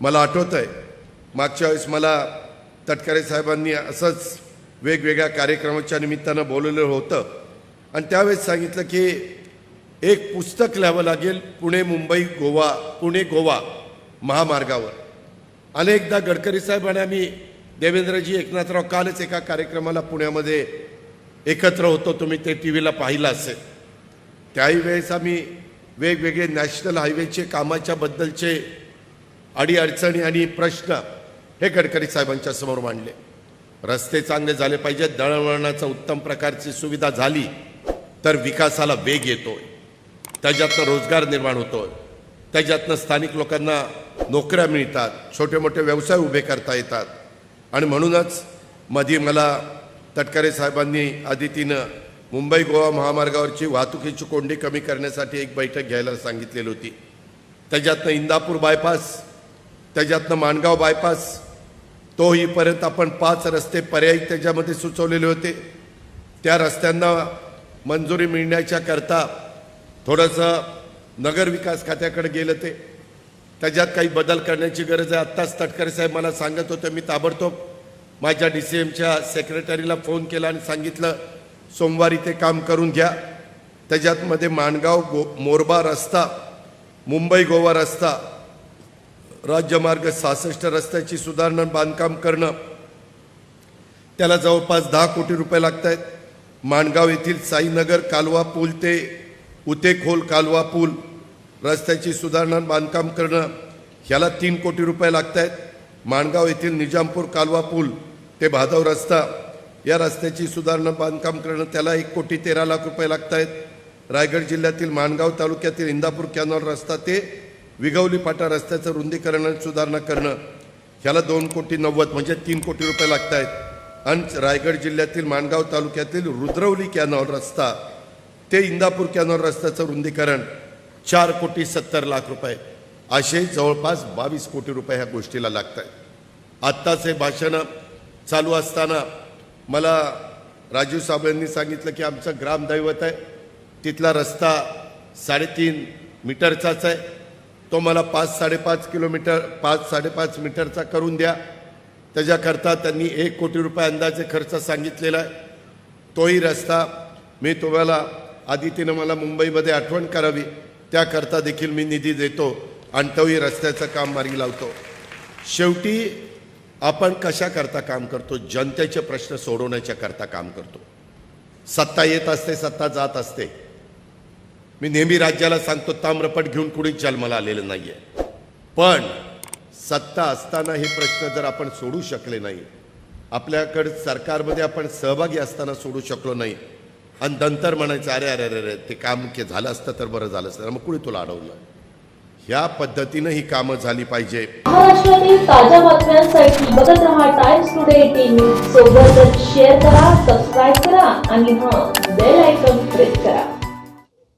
मला आठवतं आहे मागच्या वेळेस मला तटकरे साहेबांनी असंच वेगवेगळ्या कार्यक्रमाच्या निमित्तानं बोलवलेलं होतं. आणि त्यावेळेस सांगितलं की एक पुस्तक लिहावं लागेल पुणे मुंबई गोवा पुणे गोवा महामार्गावर. अनेकदा गडकरी साहेब आणि आम्ही देवेंद्रजी एकनाथराव कालच एका कार्यक्रमाला पुण्यामध्ये एकत्र होतो तुम्ही ते टी व्हीला पाहिलं असेल. त्याही वेळेस आम्ही वेगवेगळे नॅशनल हायवेचे कामाच्याबद्दलचे अडीअडचणी आणि प्रश्न हे गडकरी साहेबांच्या समोर मांडले. रस्ते चांगले झाले पाहिजेत दळणवळणाचा उत्तम प्रकारची सुविधा झाली तर विकासाला वेग येतोय. त्याच्यातनं रोजगार निर्माण होतोय. त्याच्यातनं स्थानिक लोकांना नोकऱ्या मिळतात छोटे मोठे व्यवसाय उभे करता येतात. आणि म्हणूनच मध्ये मला तटकरे साहेबांनी आदितीनं मुंबई गोवा महामार्गावरची वाहतुकीची कोंडी कमी करण्यासाठी एक बैठक घ्यायला सांगितलेली होती. त्याच्यातनं इंदापूर बायपास त्याच्यातनं माणगाव बायपास तोहीपर्यंत आपण पाच रस्ते पर्यायी त्याच्यामध्ये सुचवलेले होते. त्या रस्त्यांना मंजुरी मिळण्याच्या करता थोडंसं नगरविकास खात्याकडे गेलं ते. त्याच्यात काही बदल करण्याची गरज आहे. आत्ताच तटकरे साहेब मला सांगत होते मी ताबडतोब माझ्या डी सी एमच्या सेक्रेटरीला फोन केला आणि सांगितलं सोमवारी ते काम करून घ्या. त्याच्यात मध्ये माणगाव गो मोरबा रस्ता मुंबई गोवा रस्ता राज्यमार्ग सहासष्ट रस्त्याची सुधारणा बांधकाम करणं त्याला जवळपास दहा कोटी रुपये लागत आहेत माणगाव येथील साईनगर कालवा पूल ते उतेखोल कालवा पूल रस्त्याची सुधारणा बांधकाम करणं ह्याला तीन कोटी रुपये लागत आहेत माणगाव येथील निजामपूर कालवा पूल ते भादव रस्ता या रस्त्याची सुधारणा बांधकाम करणं त्याला एक कोटी तेरा लाख रुपये लागत आहेत रायगड जिल्ह्यातील माणगाव तालुक्यातील इंदापूर कॅनॉल रस्ता ते विगवली फाटा रस्त्याचं रुंदीकरण आणि सुधारणा करणं ह्याला दोन कोटी नव्वद म्हणजे तीन कोटी रुपये लागत आहेत आणि रायगड जिल्ह्यातील माणगाव तालुक्यातील रुद्रवली कॅनॉल रस्ता ते इंदापूर कॅनॉल रस्त्याचं रुंदीकरण चार कोटी सत्तर लाख रुपये. असे जवळपास बावीस कोटी रुपये ह्या गोष्टीला लागत आहेत आत्ताच हे भाषण चालू असताना मला राजीव साहेब यांनी सांगितलं की आमचं ग्रामदैवत आहे तिथला रस्ता साडेतीन मीटरचाच आहे. तो मला पाच साडेपाच किलोमीटर पाच साडेपाच मीटरचा करून द्या. त्याच्याकरता त्यांनी एक कोटी रुपये अंदाजे खर्च सांगितलेला आहे. तोही रस्ता मी तुम्हाला आदितीनं मला मुंबईमध्ये आठवण करावी. त्याकरता देखील मी निधी देतो आणि तोही रस्त्याचं काम मार्गी लावतो. शेवटी आपण कशाकरता काम करतो? जनतेचे प्रश्न सोडवण्याच्या करता काम करतो. सत्ता येत असते सत्ता जात असते. मी नेहमी राज्याला सांगतो ताम्रपट घेऊन कुणीच जन्माला आलेलं नाही आहे पण सत्ता असताना हे प्रश्न जर आपण सोडू शकले नाही आपल्याकडे सरकारमध्ये आपण सहभागी असताना सोडू शकलो नाही आणि नंतर म्हणायचं अरे अरे अरे अरे ते काम के झालं असतं तर बरं झालं असतं. मग कुणी तुला अडवलं? ह्या पद्धतीनं ही कामं झाली पाहिजे. महाराष्ट्रातील ताज्या बातम्यांसाठी बघत राहा टाइम्स टुडे टीव्ही सोबतच शेअर करा सबस्क्राईब करा आणि हां बेल आयकॉन प्रेस करा.